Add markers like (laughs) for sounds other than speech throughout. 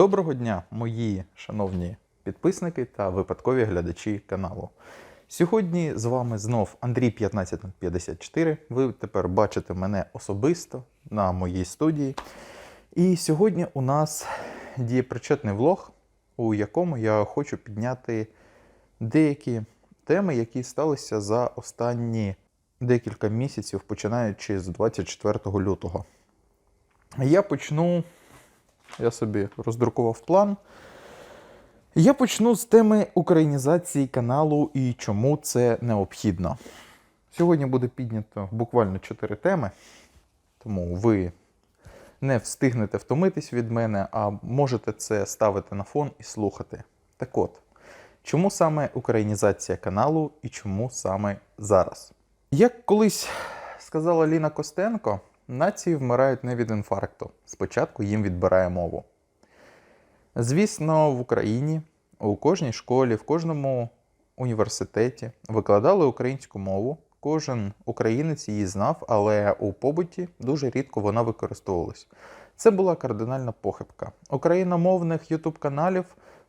Доброго дня, мої шановні підписники та випадкові глядачі каналу. Сьогодні з вами знов Андрій 1554. Ви тепер бачите мене особисто на моїй студії. І сьогодні у нас дієпричетний влог, у якому я хочу підняти деякі теми, які сталися за останні декілька місяців, починаючи з 24 лютого. Я почну я собі роздрукував план. Я почну з теми українізації каналу і чому це необхідно. Сьогодні буде піднято буквально 4 теми, тому ви не встигнете втомитись від мене, а можете це ставити на фон і слухати. Так от, чому саме українізація каналу і чому саме зараз? Як колись сказала Ліна Костенко, нації вмирають не від інфаркту. Спочатку їм відбирає мову. Звісно, в Україні у кожній школі, в кожному університеті викладали українську мову. Кожен українець її знав, але у побуті дуже рідко вона використовувалась. Це була кардинальна похибка. Україномовних ютуб-каналів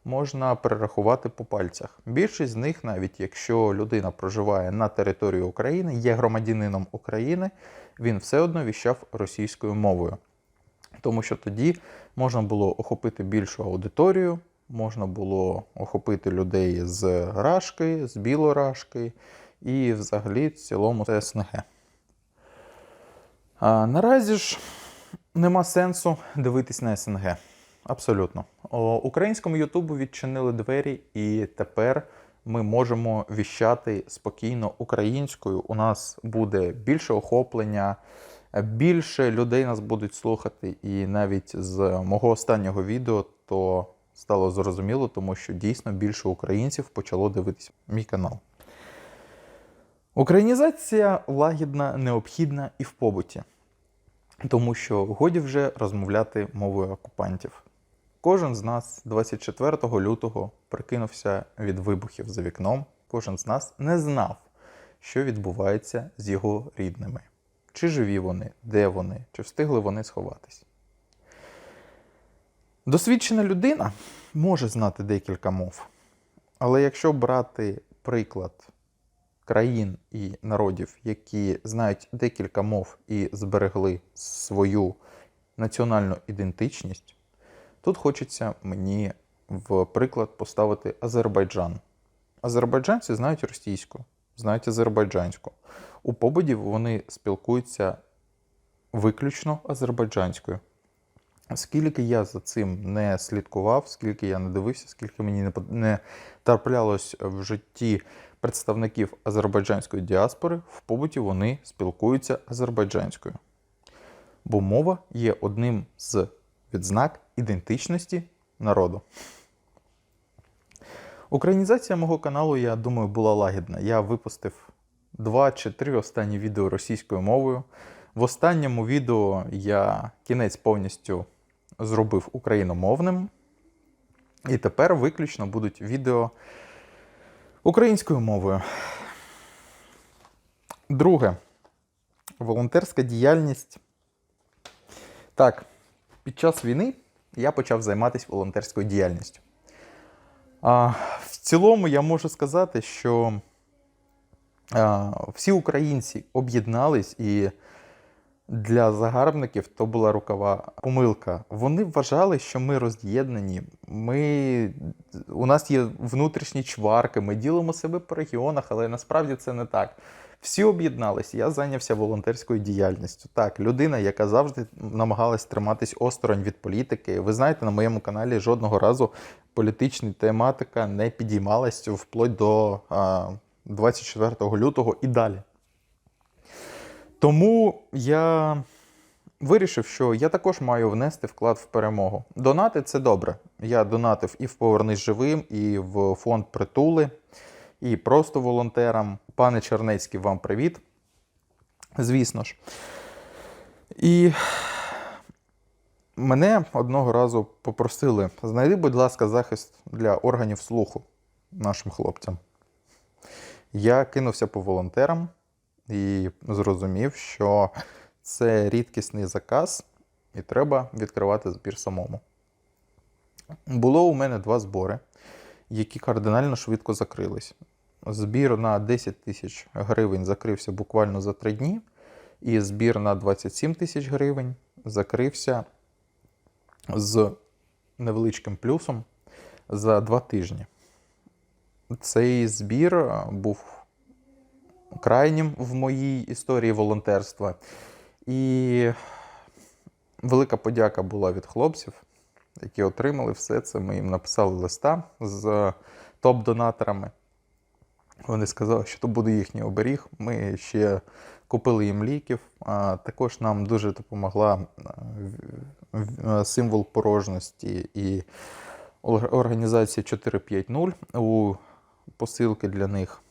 можна перерахувати по пальцях. Більшість з них, навіть якщо людина проживає на території України, є громадянином України, він все одно віщав російською мовою. Тому що тоді можна було охопити більшу аудиторію, можна було охопити людей з Рашки, з Білорашки і взагалі в цілому це СНГ. А наразі ж нема сенсу дивитись на СНГ. Абсолютно. О, Українському Ютубу відчинили двері, і тепер ми можемо віщати спокійно українською. У нас буде більше охоплення, більше людей нас будуть слухати. І навіть з мого останнього відео то стало зрозуміло, тому що дійсно більше українців почало дивитися мій канал. Українізація лагідна, необхідна і в побуті, тому що годі вже розмовляти мовою окупантів. Кожен з нас 24 лютого прикинувся від вибухів за вікном. Кожен з нас не знав, що відбувається з його рідними. Чи живі вони, де вони, чи встигли вони сховатись. Досвідчена людина може знати декілька мов. Але якщо брати приклад країн і народів, які знають декілька мов і зберегли свою національну ідентичність, Тут хочеться мені в приклад поставити Азербайджан. Азербайджанці знають російську, знають азербайджанську. У побуді вони спілкуються виключно азербайджанською. Скільки я за цим не слідкував, скільки я не дивився, скільки мені не траплялось в житті представників азербайджанської діаспори, в побуті вони спілкуються азербайджанською. Бо мова є одним з відзнак ідентичності народу. Українізація мого каналу, я думаю, була лагідна. Я випустив два чи три останні відео російською мовою. В останньому відео я кінець повністю зробив україномовним. І тепер виключно будуть відео українською мовою. Друге. Волонтерська діяльність. Так, під час війни я почав займатися волонтерською діяльністю. А, В цілому я можу сказати, що а, всі українці об'єднались і для загарбників то була рукава помилка. Вони вважали, що ми роз'єднані, ми, у нас є внутрішні чварки, ми ділимо себе по регіонах, але насправді це не так. Всі об'єдналися, я зайнявся волонтерською діяльністю. Так, людина, яка завжди намагалась триматись осторонь від політики. Ви знаєте, на моєму каналі жодного разу політична тематика не підіймалась вплоть до а, 24 лютого і далі. Тому я вирішив, що я також маю внести вклад в перемогу. Донати це добре. Я донатив і в Повернись живим, і в фонд притули, і просто волонтерам. Пане Чернецький, вам привіт. Звісно ж. І мене одного разу попросили: знайди, будь ласка, захист для органів слуху нашим хлопцям. Я кинувся по волонтерам і зрозумів, що це рідкісний заказ, і треба відкривати збір самому. Було у мене два збори, які кардинально швидко закрились. Збір на 10 тисяч гривень закрився буквально за три дні, і збір на 27 тисяч гривень закрився з невеличким плюсом за два тижні. Цей збір був крайнім в моїй історії волонтерства. І велика подяка була від хлопців, які отримали все це. Ми їм написали листа з топ-донаторами. Вони сказали, що то буде їхній оберіг. Ми ще купили їм ліків. А також нам дуже допомогла е, в- символ порожності і ор- організація 450 у посилки для них.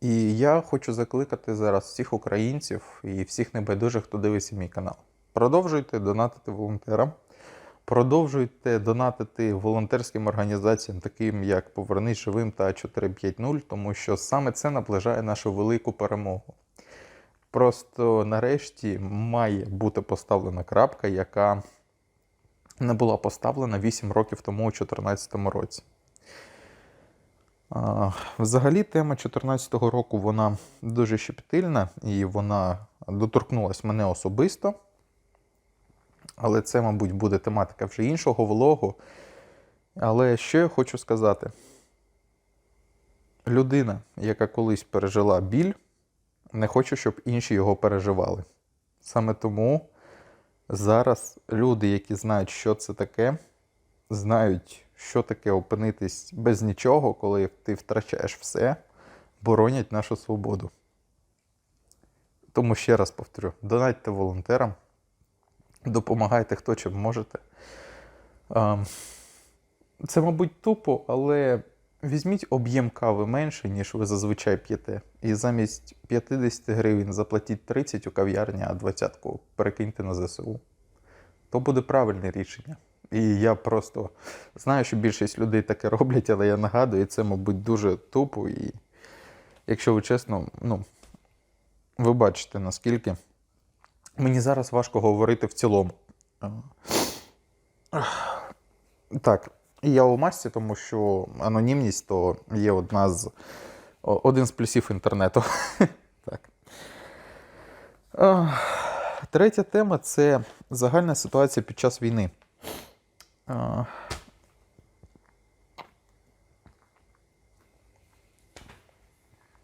І я хочу закликати зараз всіх українців і всіх небайдужих, хто дивиться мій канал. Продовжуйте донатити волонтерам, продовжуйте донатити волонтерським організаціям, таким як Повернись живим та 450, тому що саме це наближає нашу велику перемогу. Просто нарешті має бути поставлена крапка, яка не була поставлена 8 років тому, у 2014 році. Взагалі, тема 2014 року вона дуже щепетильна і вона доторкнулась мене особисто. Але це, мабуть, буде тематика вже іншого влогу. Але що я хочу сказати? Людина, яка колись пережила біль, не хоче, щоб інші його переживали. Саме тому зараз люди, які знають, що це таке, знають, що таке опинитись без нічого, коли ти втрачаєш все, боронять нашу свободу. Тому ще раз повторю: донатьте волонтерам, допомагайте хто чим можете. Ем, Це, мабуть, тупо, але візьміть об'єм кави менше, ніж ви зазвичай п'єте. І замість 50 гривень заплатіть 30 у кав'ярні, а 20 перекиньте на ЗСУ. То буде правильне рішення. І я просто знаю, що більшість людей таке роблять, але я нагадую, це, мабуть, дуже тупо. І якщо ви чесно, ну, ви бачите, наскільки мені зараз важко говорити в цілому. Так, я у масці, тому що анонімність то є одна з один з плюсів інтернету. (laughs) Так. Третя тема це загальна ситуація під час війни.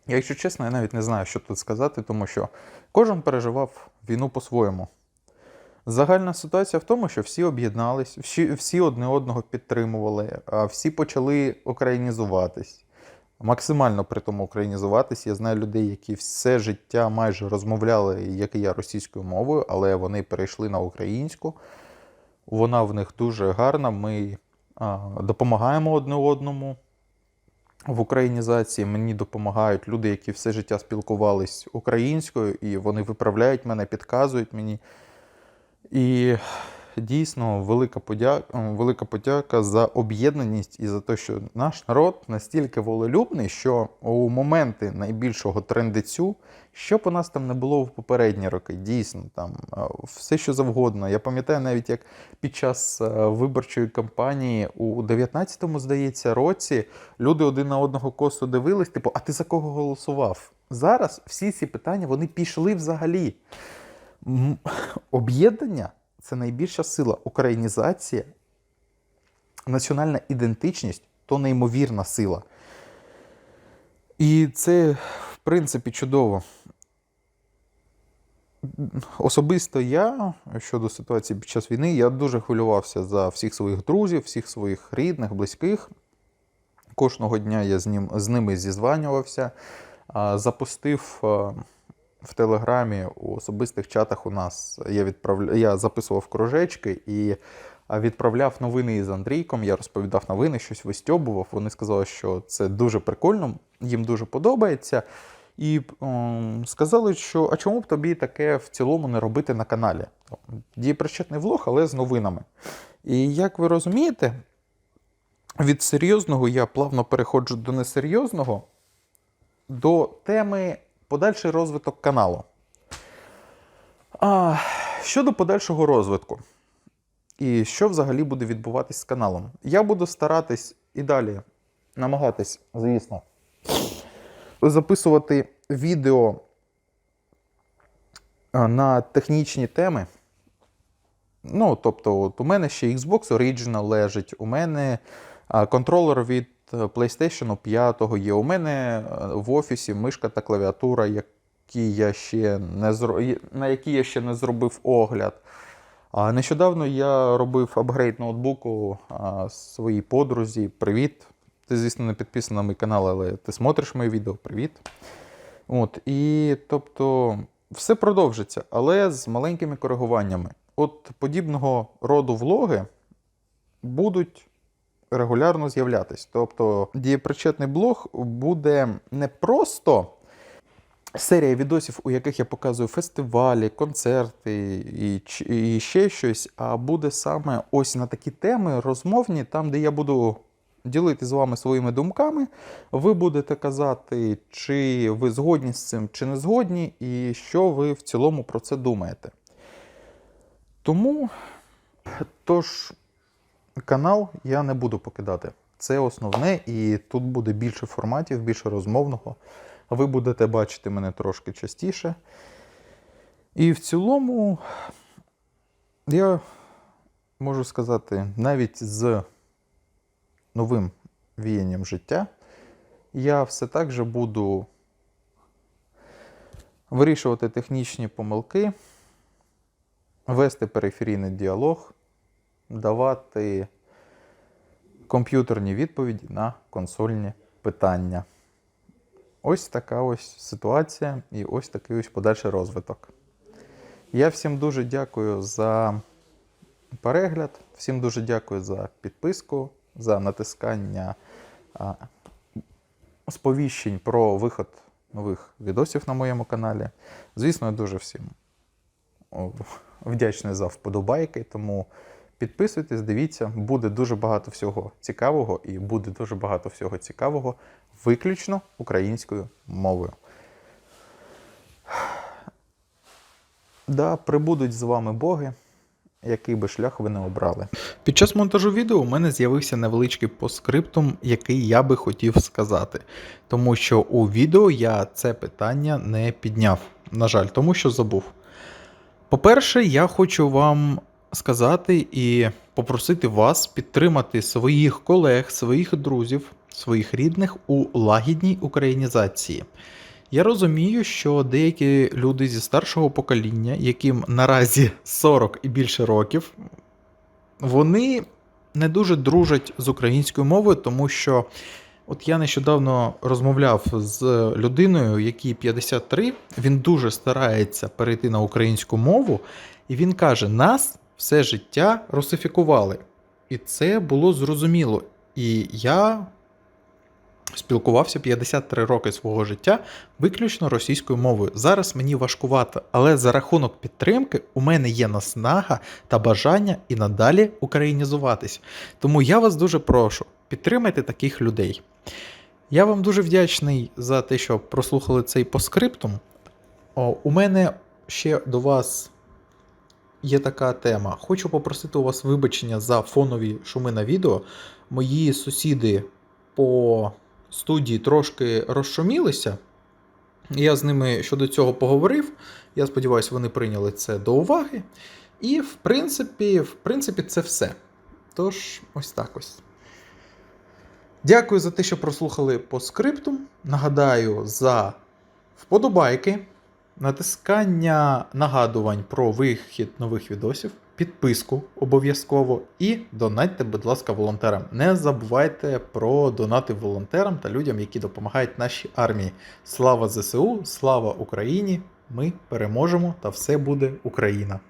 Якщо чесно, я навіть не знаю, що тут сказати, тому що кожен переживав війну по-своєму. Загальна ситуація в тому, що всі об'єднались, всі, всі одне одного підтримували, всі почали українізуватись. Максимально при тому українізуватись. Я знаю людей, які все життя майже розмовляли, як і я, російською мовою, але вони перейшли на українську. Вона в них дуже гарна. Ми а, допомагаємо одне одному в українізації. Мені допомагають люди, які все життя спілкувались українською, і вони виправляють мене, підказують мені. І дійсно велика подяка, велика подяка за об'єднаність і за те, що наш народ настільки волелюбний, що у моменти найбільшого трендецю, що у нас там не було в попередні роки, дійсно там е, все що завгодно. Я пам'ятаю навіть, як під час е, виборчої кампанії у 19-му, здається, році люди один на одного косо дивились, типу, а ти за кого голосував? Зараз всі ці питання вони пішли взагалі. Об'єднання це найбільша сила. Українізація, національна ідентичність то неймовірна сила. І це, в принципі, чудово. Особисто я щодо ситуації під час війни, я дуже хвилювався за всіх своїх друзів, всіх своїх рідних, близьких. Кожного дня я з, ним, з ними зізванювався, запустив в Телеграмі у особистих чатах у нас. Я, відправля... я записував кружечки і відправляв новини із Андрійком. Я розповідав новини, щось вистьобував. Вони сказали, що це дуже прикольно, їм дуже подобається. І ем, сказали, що а чому б тобі таке в цілому не робити на каналі? Дієпричетний влог, але з новинами. І як ви розумієте, від серйозного я плавно переходжу до несерйозного, до теми подальший розвиток каналу. А, щодо подальшого розвитку. і що взагалі буде відбуватись з каналом. Я буду старатись і далі намагатись, звісно, записувати відео на технічні теми. Ну, тобто, от у мене ще Xbox Original лежить, у мене контролер від PlayStation 5 є, у мене е, в офісі мишка та клавіатура, які я ще не зро... на які я ще не зробив огляд. А нещодавно я робив апгрейд ноутбуку своїй подрузі. Привіт. Ти, звісно, не підписаний на мій канал, але ти смотриш мої відео. Привіт. От, і тобто, все продовжиться, але з маленькими коригуваннями. От подібного роду влоги будуть регулярно з'являтись. Тобто, дієпричетний блог буде не просто серія відосів, у яких я показую фестивалі, концерти і, і ще щось, а буде саме ось на такі теми розмовні, там, де я буду ділити з вами своїми думками. Ви будете казати, чи ви згодні з цим, чи не згодні, і що ви в цілому про це думаєте. Тому, тож, канал я не буду покидати. Це основне, і тут буде більше форматів, більше розмовного. Ви будете бачити мене трошки частіше. І в цілому, я можу сказати, навіть з новим віянням життя, я все так же буду вирішувати технічні помилки, вести периферійний діалог, давати комп'ютерні відповіді на консольні питання. Ось така ось ситуація і ось такий ось подальший розвиток. Я всім дуже дякую за перегляд, всім дуже дякую за підписку, за натискання а, сповіщень про виход нових відосів на моєму каналі. Звісно, я дуже всім вдячний за вподобайки, тому підписуйтесь, дивіться, буде дуже багато всього цікавого і буде дуже багато всього цікавого виключно українською мовою. Да, прибудуть з вами боги, який би шлях ви не обрали. Під час монтажу відео у мене з'явився невеличкий постскриптум, який я би хотів сказати. Тому що у відео я це питання не підняв. На жаль, тому що забув. По-перше, я хочу вам сказати і попросити вас підтримати своїх колег, своїх друзів, своїх рідних у лагідній українізації. Я розумію, що деякі люди зі старшого покоління, яким наразі 40 і більше років, вони не дуже дружать з українською мовою, тому що от я нещодавно розмовляв з людиною, якій 53, він дуже старається перейти на українську мову, і він каже: нас все життя русифікували. І це було зрозуміло. І я спілкувався 53 роки свого життя виключно російською мовою. Зараз мені важкувато, але за рахунок підтримки у мене є наснага та бажання і надалі українізуватись. Тому я вас дуже прошу, підтримайте таких людей. Я вам дуже вдячний за те, що прослухали цей поскриптум. О, у мене ще до вас є така тема. Хочу попросити у вас вибачення за фонові шуми на відео. Мої сусіди по студії трошки розшумілися. Я з ними щодо цього поговорив. Я сподіваюся, вони прийняли це до уваги. І, в принципі, в принципі, це все. Тож, ось так ось. Дякую за те, що прослухали по скрипту. Нагадаю за вподобайки, натискання нагадувань про вихід нових відосів, підписку обов'язково і донатьте, будь ласка, волонтерам. Не забувайте про донати волонтерам та людям, які допомагають нашій армії. Слава ЗСУ, слава Україні! Ми переможемо та все буде Україна!